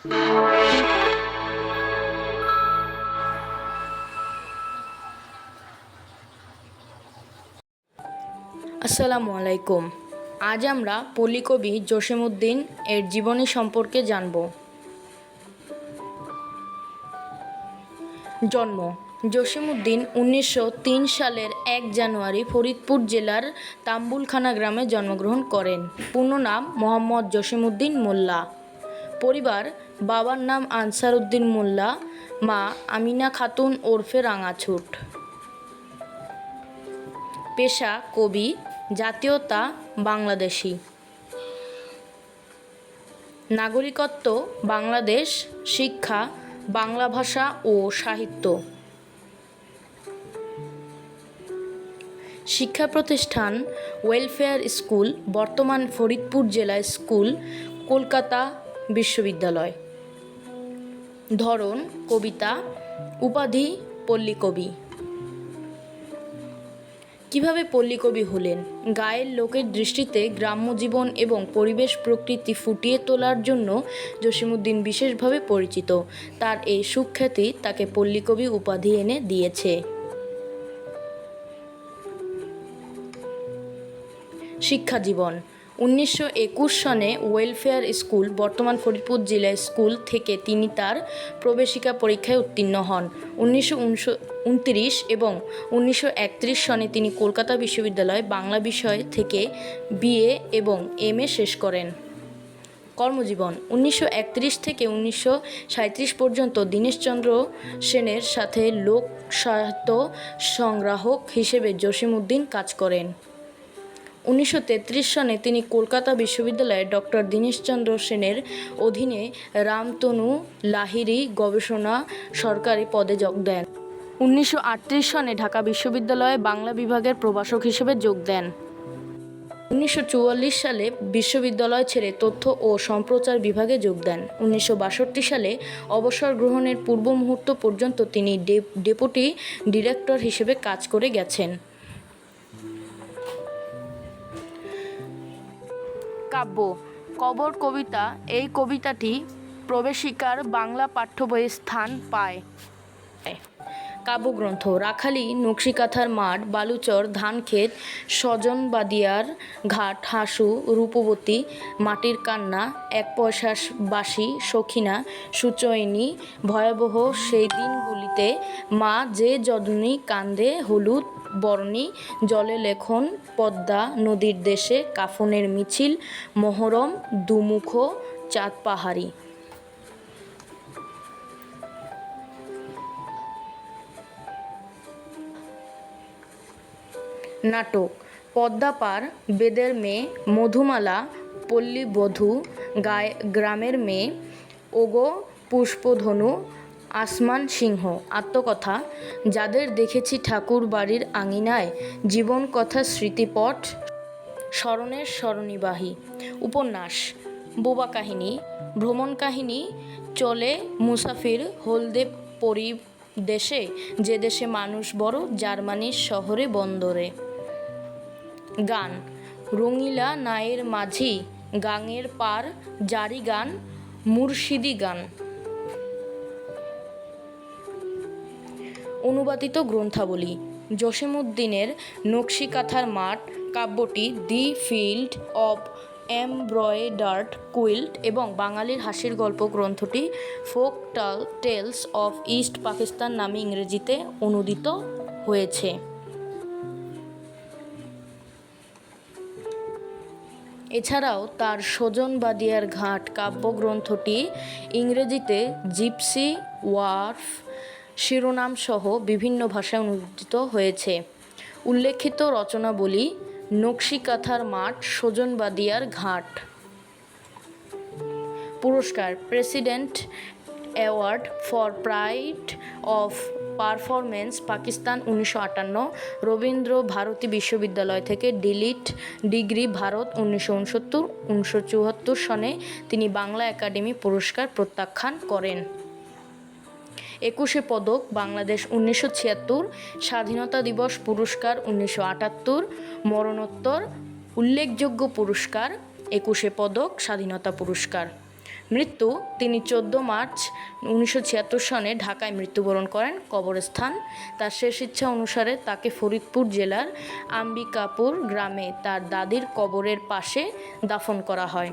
আসসালামু আলাইকুম। আজ আমরা পল্লী কবি জসিমউদ্দিন এর জীবনী সম্পর্কে জানব। জন্ম, জসিমউদ্দিন উনিশশো সালের এক জানুয়ারি ফরিদপুর জেলার তাম্বুলখানা গ্রামে জন্মগ্রহণ করেন। পূর্ণ নাম মোহাম্মদ জসিমউদ্দিন মোল্লা। পরিবার বাবার নাম আনসার উদ্দিন মোল্লা, মা আমিনা খাতুন ওরফে রাঙাছুট। পেশা কবি, জাতীয়তা বাংলাদেশি। নাগরিকত্ব বাংলাদেশ, শিক্ষা, বাংলা ভাষা ও সাহিত্য। শিক্ষা প্রতিষ্ঠান ওয়েলফেয়ার স্কুল বর্তমান ফরিদপুর জেলা স্কুল কলকাতা বিশ্ববিদ্যালয়। ধরন, কবিতা, উপাধি পল্লী কবি কীভাবে পল্লীকবি হলেন? গায়ের লোকের দৃষ্টিতে গ্রাম্য জীবন এবং পরিবেশ প্রকৃতি ফুটিয়ে তোলার জন্য জসিমউদ্দিন বিশেষভাবে পরিচিত। তার এই সুখ্যাতি তাকে পল্লীকবি উপাধি এনে দিয়েছে। শিক্ষা জীবন। উনিশশো একুশ সনে ওয়েলফেয়ার স্কুল, বর্তমান ফরিদপুর জেলা স্কুল থেকে তিনি তার প্রবেশিকা পরীক্ষায় উত্তীর্ণ হন। উনিশশো উনত্রিশ এবং উনিশশো একত্রিশ সনে তিনি কলকাতা বিশ্ববিদ্যালয় বাংলা বিষয় থেকে বিএ এবং এম এ শেষ করেন। কর্মজীবন, উনিশশো একত্রিশ থেকে উনিশশো পর্যন্ত দীনেশচন্দ্র সেনের সাথে লোক সাহিত্য সংগ্রাহক হিসেবে জসিমউদ্দিন কাজ করেন। উনিশশো তেত্রিশ সনে তিনি কলকাতা বিশ্ববিদ্যালয়ে ডক্টর দীনেশচন্দ্র সেনের অধীনে রামতনু লাহিড়ী গবেষণা সরকারি পদে যোগ দেন। উনিশশো আটত্রিশ সনে ঢাকা বিশ্ববিদ্যালয়ে বাংলা বিভাগের প্রভাষক হিসেবে যোগ দেন। উনিশশো চুয়াল্লিশ সালে বিশ্ববিদ্যালয় ছেড়ে তথ্য ও সম্প্রচার বিভাগে যোগ দেন। উনিশশো বাষট্টি সালে অবসর গ্রহণের পূর্ব মুহূর্ত পর্যন্ত তিনি ডেপুটি ডিরেক্টর হিসেবে কাজ করে গেছেন। কাব্য কবর কবিতা এই কবিতাটি প্রবেশিকার বাংলা পাঠ্য বইয়ে স্থান পায়। কাব্যগ্রন্থ রাখালি, নকশিকাথার মাঠ, বালুচর, ধানক্ষেত, স্বজনবাদিয়ার ঘাট, হাসু, রূপবতী, মাটির কান্না, এক পয়সা বাসি সখিনা, সুচয়নী, ভয়াবহ সেই দিনগুলিতে মা যে যদনী কান্দে, হলুদ বর্ণী, জলে লেখন, পদ্মা নদীর দেশে, কাফনের মিছিল, মহরম, দুমুখ, চাঁদ পাহাড়ি। নাটক। পদ্মাপার বেদের মেয়ে মধুমালা পল্লীবধূ গায়ে গ্রামের মেয়ে ওগো পুষ্পধনু, আসমান সিংহ। আত্মকথা, যাদের দেখেছি ঠাকুর বাড়ির আঙিনায় জীবন কথা স্মৃতিপট, স্মরণের স্মরণীবাহী। উপন্যাস, বোবা কাহিনী, ভ্রমণ কাহিনী, চলে মুসাফির হলদে পরিদেশে, যে দেশে মানুষ বড়, জার্মানির শহরে বন্দরে। গান। রঙিলা নায়ের মাঝি, গাঙের পার জারি গান, মুর্শিদি গান। অনুবাদিত গ্রন্থাবলী, জসিমউদ্দিনের নকশিকাথার মাঠ, কাব্যটি The Field of Embroidered Quilt এবং বাঙালির হাসির গল্প গ্রন্থটি ফোক টাল টেলস অফ ইস্ট পাকিস্তান নামে ইংরেজিতে অনুদিত হয়েছে। এছাড়াও তার স্বজনবাদিয়ার ঘাট কাব্যগ্রন্থটি ইংরেজিতে জিপসি, ওয়ার্ফ শিরোনাম সহ বিভিন্ন ভাষায় অনুদিত হয়েছে। উল্লেখিত রচনাবলী নকশিকাথার মাঠ, স্বজনবাদিয়ার ঘাট। পুরস্কার, president award for pride of performance Pakistan উনিশশো আটান্ন, রবীন্দ্র ভারতী বিশ্ববিদ্যালয় থেকে ডিলিট ডিগ্রি ভারত উনিশশো উনসত্তর, উনিশশো চুয়াত্তর সনে তিনি বাংলা একাডেমি পুরস্কার প্রত্যাখ্যান করেন। একুশে পদক, বাংলাদেশ উনিশশো ছিয়াত্তর, স্বাধীনতা দিবস পুরস্কার উনিশশো আটাত্তর, মরণোত্তর উল্লেখযোগ্য পুরস্কার, একুশে পদক, স্বাধীনতা পুরস্কার। মৃত্যু, তিনি চোদ্দ মার্চ উনিশশো ছিয়াত্তর সনে ঢাকায় মৃত্যুবরণ করেন কবরস্থান। তার শেষ ইচ্ছা অনুসারে তাকে ফরিদপুর জেলার আম্বিকাপুর গ্রামে তার দাদির কবরের পাশে দাফন করা হয়।